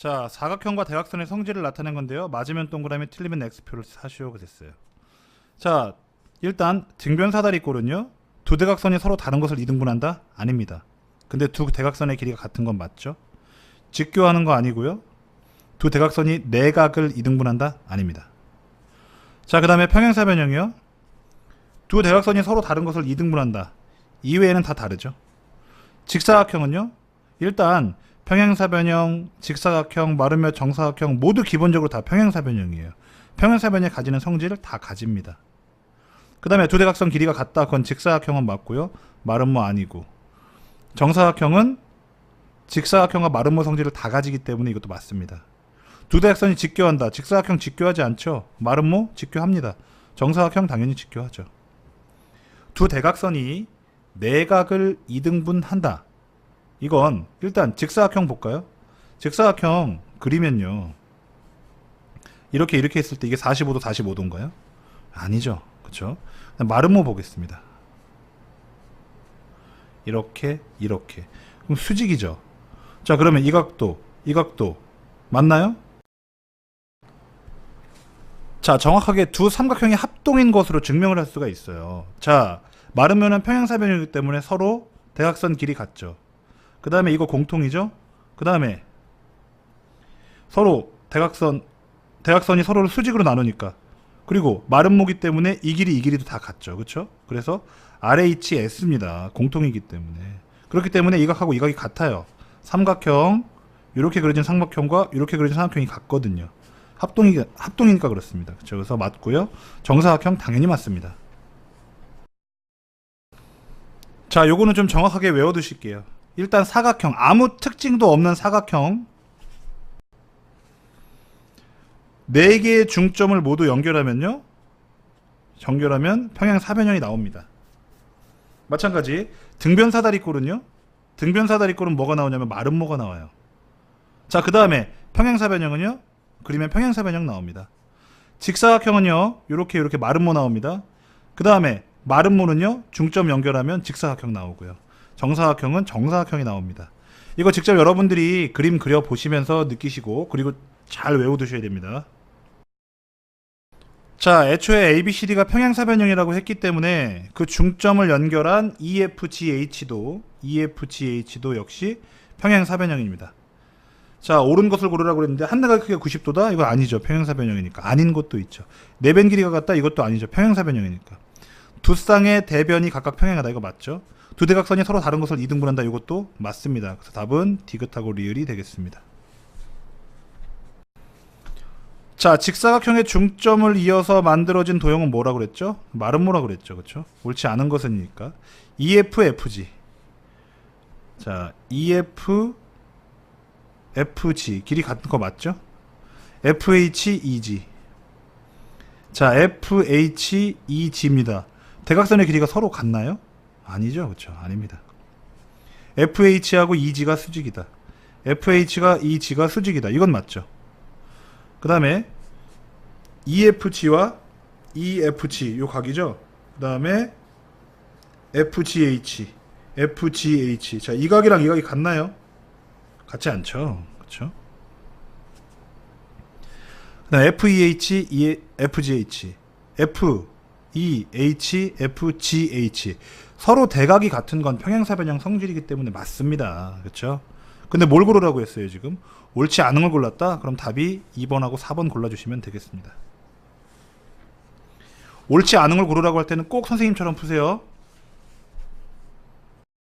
자, 사각형과 대각선의 성질을 나타낸 건데요. 맞으면 동그라미, 틀리면 X표를 사시오가 됐어요. 자, 일단 등변 사다리꼴은요. 두 대각선이 서로 다른 것을 이등분한다? 아닙니다. 근데 두 대각선의 길이가 같은 건 맞죠? 직교하는 거 아니고요. 두 대각선이 내각을 이등분한다? 아닙니다. 자, 그 다음에 평행사변형이요. 두 대각선이 서로 다른 것을 이등분한다. 이외에는 다 다르죠. 직사각형은요. 일단 평행사변형, 직사각형, 마름몇 정사각형 모두 기본적으로 다 평행사변형이에요. 평행사변이 가지는 성질을 다 가집니다. 그 다음에 두 대각선 길이가 같다. 그건 직사각형은 맞고요. 마름모 아니고. 정사각형은 직사각형과 마름모 성질을 다 가지기 때문에 이것도 맞습니다. 두 대각선이 직교한다. 직사각형 직교하지 않죠. 마름모 직교합니다. 정사각형 당연히 직교하죠. 두 대각선이 내각을 이등분한다. 이건 일단 직사각형 볼까요? 직사각형 그리면요. 이렇게 이렇게 했을 때 이게 45도 45도인가요? 아니죠. 그렇죠? 마름모 보겠습니다. 이렇게 이렇게. 그럼 수직이죠. 자, 그러면 이 각도, 이 각도 맞나요? 자, 정확하게 두 삼각형이 합동인 것으로 증명을 할 수가 있어요. 자, 마르면은 평행사변이기 때문에 서로 대각선 길이 같죠. 그 다음에 이거 공통이죠. 그 다음에 서로 대각선 대각선이 서로를 수직으로 나누니까 그리고 마름모기 때문에 이 길이 이 길이도 다 같죠. 그렇죠? 그래서 RHS입니다. 공통이기 때문에 그렇기 때문에 이 각하고 이 각이 같아요. 삼각형 이렇게 그려진 삼각형과 이렇게 그려진 삼각형이 같거든요. 합동이 합동이니까 그렇습니다. 그렇죠? 그래서 맞고요. 정사각형 당연히 맞습니다. 자, 요거는 좀 정확하게 외워두실게요. 일단 사각형 아무 특징도 없는 사각형 네 개의 중점을 모두 연결하면요. 연결하면 평행 사변형이 나옵니다. 마찬가지 등변 사다리꼴은요. 등변 사다리꼴은 뭐가 나오냐면 마름모가 나와요. 자, 그 다음에 평행 사변형은요. 그리면 평행 사변형 나옵니다. 직사각형은요. 요렇게 요렇게 마름모 나옵니다. 그 다음에 마름모는요. 중점 연결하면 직사각형 나오고요. 정사각형은 정사각형이 나옵니다. 이거 직접 여러분들이 그림 그려 보시면서 느끼시고 그리고 잘 외워두셔야 됩니다. 자, 애초에 ABCD가 평행사변형이라고 했기 때문에 그 중점을 연결한 EFGH도 EFGH도 역시 평행사변형입니다. 자, 옳은 것을 고르라고 그랬는데 한나가 크기가 90도다? 이거 아니죠. 평행사변형이니까. 아닌 것도 있죠. 내변 길이가 같다? 이것도 아니죠. 평행사변형이니까. 두 쌍의 대변이 각각 평행하다. 이거 맞죠? 두 대각선이 서로 다른 것을 이등분한다. 이것도 맞습니다. 그래서 답은 디귿하고 리을이 되겠습니다. 자, 직사각형의 중점을 이어서 만들어진 도형은 뭐라고 그랬죠? 마름모라고 그랬죠. 그렇죠? 옳지 않은 것은이니까. EF, FG. 자, EF, FG. 길이 같은 거 맞죠? FH, EG. 자, FH, EG입니다. 대각선의 길이가 서로 같나요? 아니죠. 그렇죠? 아닙니다. FH하고 EG가 수직이다. FH가 EG가 수직이다. 이건 맞죠? 그 다음에 EFG와 EFG 요 각이죠. 그 다음에 FGH, FGH. 자, 이 각이랑 이 각이 같나요? 같지 않죠. 그렇죠? FEH, E, FGH, F, E, H. 서로 대각이 같은 건 평행사 변형 성질이기 때문에 맞습니다. 그렇죠? 근데 뭘 고르라고 했어요, 지금? 옳지 않은 걸 골랐다? 그럼 답이 2번하고 4번 골라주시면 되겠습니다. 옳지 않은 걸 고르라고 할 때는 꼭 선생님처럼 푸세요.